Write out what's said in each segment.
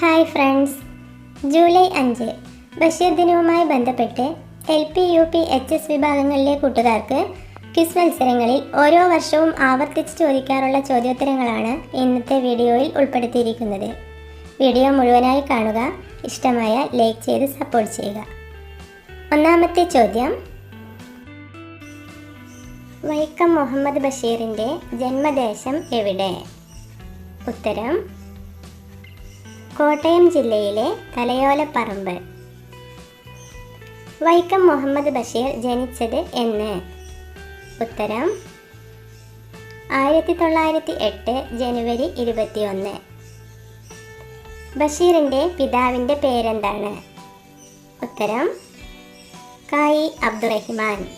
Hi friends. July അഞ്ച്. ബഷീർ ദിനവുമായി ബന്ധപ്പെട്ട് L P U P H S വിഭാഗങ്ങളിലെ കൂട്ടുകാർക്ക് ക്വിസ് മത്സരങ്ങളിൽ ഓരോ വർഷവും ആവർത്തിച്ച് ചോദിക്കാറുള്ള ചോദ്യോത്തരങ്ങളാണ് ഇന്നത്തെ വീഡിയോയിൽ ഉൾപ്പെടുത്തിയിരിക്കുന്നത്. വീഡിയോ മുഴുവനായി കാണുക ഇഷ്ടമായ ലൈക്ക് ചെയ്ത് സപ്പോർട്ട് ചെയ്യുക. ഒന്നാമത്തെ ചോദ്യം. വൈക്കം മുഹമ്മദ് ബഷീറിന്റെ ജന്മദേശം എവിടെ? ഉത്തരം കോട്ടയം ജില്ലയിലെ തലയോലപ്പറമ്പ്. വൈക്കം മുഹമ്മദ് ബഷീർ ജനിച്ചത് എന്ന്. ഉത്തരം ആയിരത്തി തൊള്ളായിരത്തി എട്ട് ജനുവരി ഇരുപത്തിയൊന്ന്. ബഷീറിന്റെ പിതാവിന്റെ പേരെന്താണ്? ഉത്തരം കായി അബ്ദുറഹിമാൻ.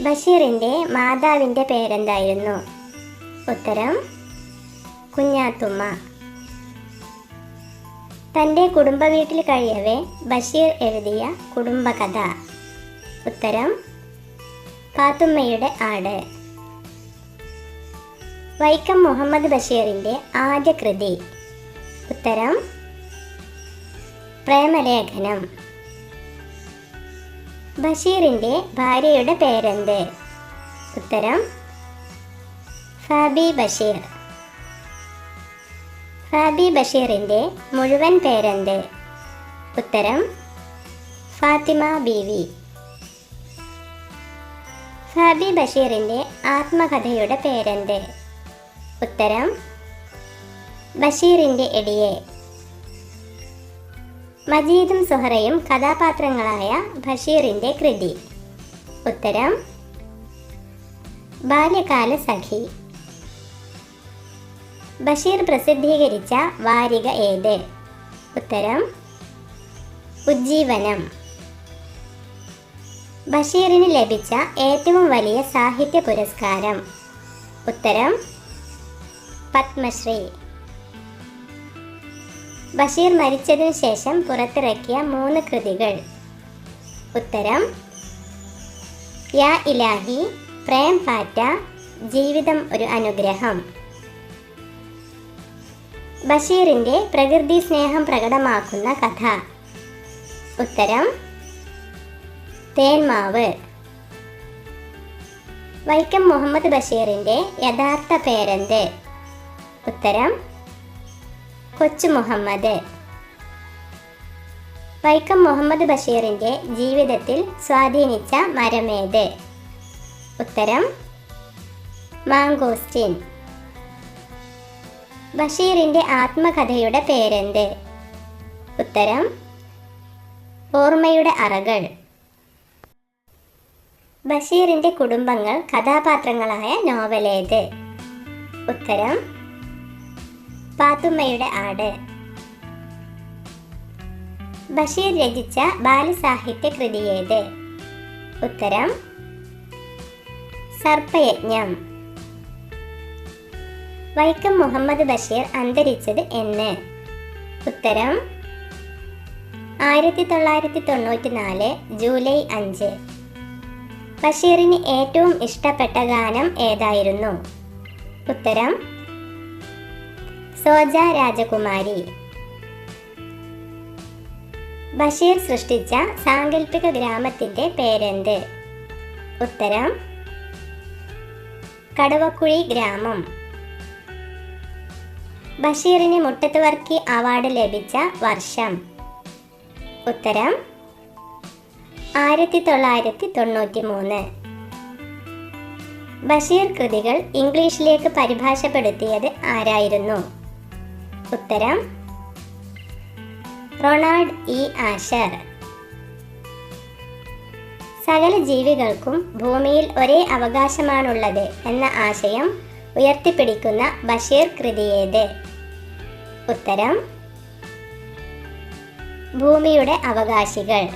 ബഷീറിന്റെ മാതാവിന്റെ പേരെന്തായിരുന്നു? ഉത്തരം കുഞ്ഞാത്തുമ്മ. തന്റെ കുടുംബ വീട്ടിൽ കഴിയവേ ബഷീർ എഴുതിയ കുടുംബകഥ. ഉത്തരം പാത്തുമ്മയുടെ ആട്. വൈക്കം മുഹമ്മദ് ബഷീറിന്റെ ആദ്യ കൃതി. ഉത്തരം പ്രേമലേഖനം. ബഷീറിന്റെ ഭാര്യയുടെ പേരെന്ത്? ഉത്തരം ഫാബി ബഷീർ. ഫാബി ബഷീറിന്റെ മുഴുവൻ പേരെന്ത്? ഉത്തരം ഫാത്തിമ ബീവി. ഫാബി ബഷീറിന്റെ ആത്മകഥയുടെ പേരെന്ത്? ഉത്തരം ബഷീറിന്റെ എടിയെ. മജീദും സുഹറയും കഥാപാത്രങ്ങളായ ബഷീറിന്റെ കൃതി. ഉത്തരം ബാല്യകാല സഖി ബഷീർ പ്രസിദ്ധീകരിച്ച വാരിക ഏത്? ഉത്തരം ഉജ്ജീവനം. ബഷീറിന് ലഭിച്ച ഏറ്റവും വലിയ സാഹിത്യ പുരസ്കാരം. ഉത്തരം പത്മശ്രീ. ബഷീർ മരിച്ചതിനു ശേഷം പുറത്തിറക്കിയ മൂന്ന് കൃതികൾ. ഉത്തരം യാ ഇലാഹി പ്രേം പാറ്റ ജീവിതം ഒരു അനുഗ്രഹം. ബഷീറിന്റെ പ്രകൃതി സ്നേഹം പ്രകടമാക്കുന്ന കഥ. ഉത്തരം തേന്മാവ് വൈക്കം മുഹമ്മദ് ബഷീറിന്റെ യഥാർത്ഥ പേരെന്ത്? ഉത്തരം കൊച്ചു മുഹമ്മദ്. വൈക്കം മുഹമ്മദ് ബഷീറിന്റെ ജീവിതത്തിൽ സ്വാധീനിച്ച മരമേത്? ഉത്തരം മാങ്കോസ്റ്റിൻ. ബഷീറിന്റെ ആത്മകഥയുടെ പേരെന്ത്? ഉത്തരം ഓർമ്മയുടെ അറകൾ. ബഷീറിന്റെ കുടുംബങ്ങൾ കഥാപാത്രങ്ങളായ നോവലേത്? ഉത്തരം പാത്തുമ്മയുടെ ആട്. ബഷീർ രചിച്ച ബാലസാഹിത്യ കൃതിയേത് ഉത്തരം സർപ്പയജ്ഞം. വൈക്കം മുഹമ്മദ് ബഷീർ അന്തരിച്ചത് എന്ന്. ഉത്തരം ആയിരത്തി തൊള്ളായിരത്തി തൊണ്ണൂറ്റി നാല് ജൂലൈ അഞ്ച്. ബഷീറിന് ഏറ്റവും ഇഷ്ടപ്പെട്ട ഗാനം ഏതായിരുന്നു? ഉത്തരം സോജ രാജകുമാരി. ബഷീർ സൃഷ്ടിച്ച സാങ്കല്പിക ഗ്രാമത്തിന്റെ പേരെന്ത്? ഉത്തരം കടവക്കുഴി ഗ്രാമം. ബഷീറിന് മുട്ടത്ത് വർക്കി അവാർഡ് ലഭിച്ച വർഷം. ഉത്തരം ആയിരത്തി തൊള്ളായിരത്തി തൊണ്ണൂറ്റി മൂന്ന് ബഷീർ കൃതികൾ ഇംഗ്ലീഷിലേക്ക് പരിഭാഷപ്പെടുത്തിയത് ആരായിരുന്നു? ഉത്തരം റൊണാൾഡ് ഇ. ആഷർ. സകല ജീവികൾക്കും ഭൂമിയിൽ ഒരേ അവകാശമാണുള്ളത് എന്ന ആശയം ഉയർത്തിപ്പിടിക്കുന്ന ബഷീർ കൃതിയേത്. ഉത്തരം ഭൂമിയുടെ അവകാശികൾ.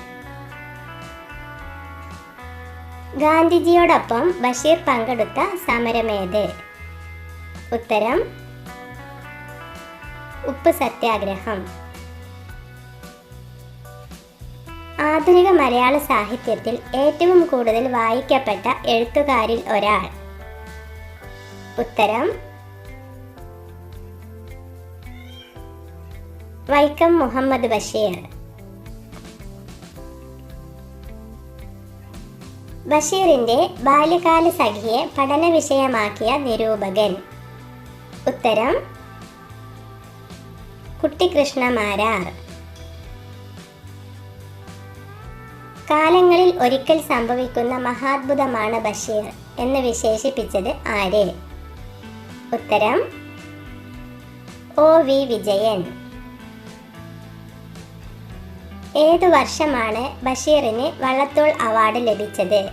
ഗാന്ധിജിയോടൊപ്പം ബഷീർ പങ്കെടുത്ത സമരമേത്? ഉത്തരം ഉപ്പ് സത്യാഗ്രഹം. ആധുനിക മലയാള സാഹിത്യത്തിൽ ഏറ്റവും കൂടുതൽ വായിക്കപ്പെട്ട എഴുത്തുകാരിൽ ഒരാൾ. ഉത്തരം വൈക്കം മുഹമ്മദ് ബഷീർ. ബഷീറിന്റെ ബാല്യകാല സഖിയെ പഠന വിഷയമാക്കിയ നിരൂപകൻ. ഉത്തരം കുട്ടിക്കൃഷ്ണ മാരാർ. കാലങ്ങളിൽ ഒരിക്കൽ സംഭവിക്കുന്ന മഹാത്ഭുതമാണ് ബഷീർ എന്ന് വിശേഷിപ്പിച്ചത് ആര്? ഉത്തരം ഒ വി വിജയൻ. ഏതു വർഷമാണ് ബഷീറിന് വള്ളത്തോൾ അവാർഡ് ലഭിച്ചത്?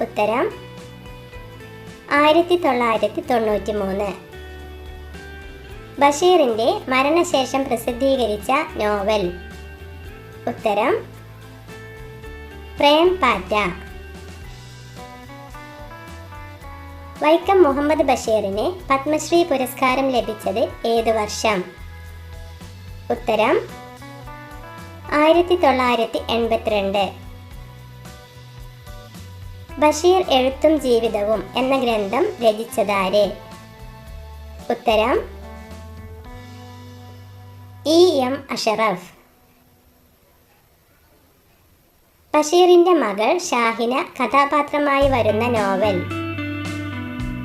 ഉത്തരം ആയിരത്തി തൊള്ളായിരത്തി തൊണ്ണൂറ്റി മൂന്ന് ബഷീറിന്റെ മരണശേഷം പ്രസിദ്ധീകരിച്ച നോവൽ. ഉത്തരം പ്രേം പാറ്റ. വൈക്കം മുഹമ്മദ് ബഷീറിന് പത്മശ്രീ പുരസ്കാരം ലഭിച്ചത് ഏത് വർഷം? ഉത്തരം ആയിരത്തി തൊള്ളായിരത്തി എൺപത്തിരണ്ട് ബഷീർ എഴുത്തും ജീവിതവും എന്ന ഗ്രന്ഥം രചിച്ചതാര്? ഉത്തരം ഇ എം അഷറഫ്. ബഷീറിന്റെ മകൾ ഷാഹിന കഥാപാത്രമായി വരുന്ന നോവൽ.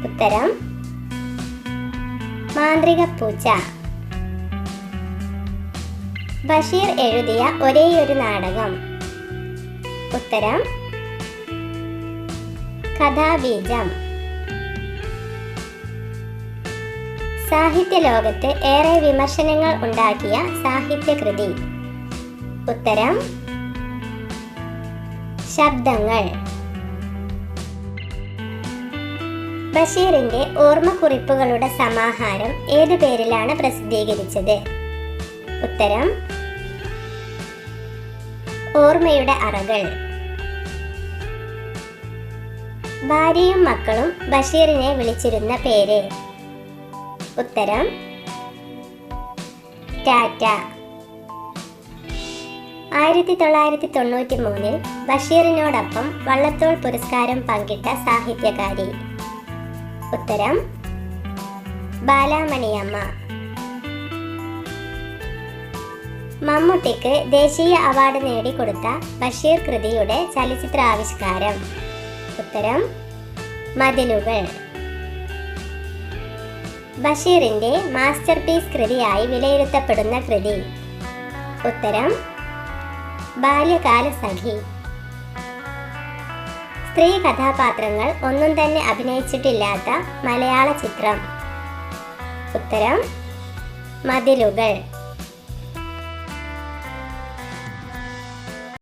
ഉത്തരം മാന്ത്രിക പൂച്ച ബഷീർ എഴുതിയ ഒരേയൊരു നാടകം. ഉത്തരം കഥാബീജം. സാഹിത്യ ലോകത്ത് ഏറെ വിമർശനങ്ങൾ ഉണ്ടാക്കിയ സാഹിത്യകൃതി. ഉത്തരം ശബ്ദങ്ങൾ. ബഷീറിന്റെ ഓർമ്മക്കുറിപ്പുകളുടെ സമാഹാരം ഏതു പേരിലാണ് പ്രസിദ്ധീകരിച്ചത്? ഉത്തരം ഓർമ്മയുടെ അറകൾ. ഭാര്യയും മക്കളും ബഷീറിനെ വിളിച്ചിരുന്ന പേര്. ഉത്തരം ടാറ്റ. ആയിരത്തി തൊള്ളായിരത്തി തൊണ്ണൂറ്റി മൂന്നിൽ ബഷീറിനോടൊപ്പം വള്ളത്തോൾ പുരസ്കാരം പങ്കിട്ട സാഹിത്യകാരി. ഉത്തരം ബാലാമണിയമ്മ. മമ്മൂട്ടിക്ക് ദേശീയ അവാർഡ് നേടിക്കൊടുത്ത ബഷീർ കൃതിയുടെ ചലച്ചിത്രാവിഷ്കാരം. ഉത്തരം മതിലുകൾ. ബഷീറിന്റെ മാസ്റ്റർ പീസ് കൃതിയായി വിലയിരുത്തപ്പെടുന്ന കൃതി. ഉത്തരം ബാല്യകാല സഖി. സ്ത്രീ കഥാപാത്രങ്ങൾ ഒന്നും തന്നെ അഭിനയിച്ചിട്ടില്ലാത്ത മലയാള ചിത്രം. ഉത്തരം മതിലുകൾ.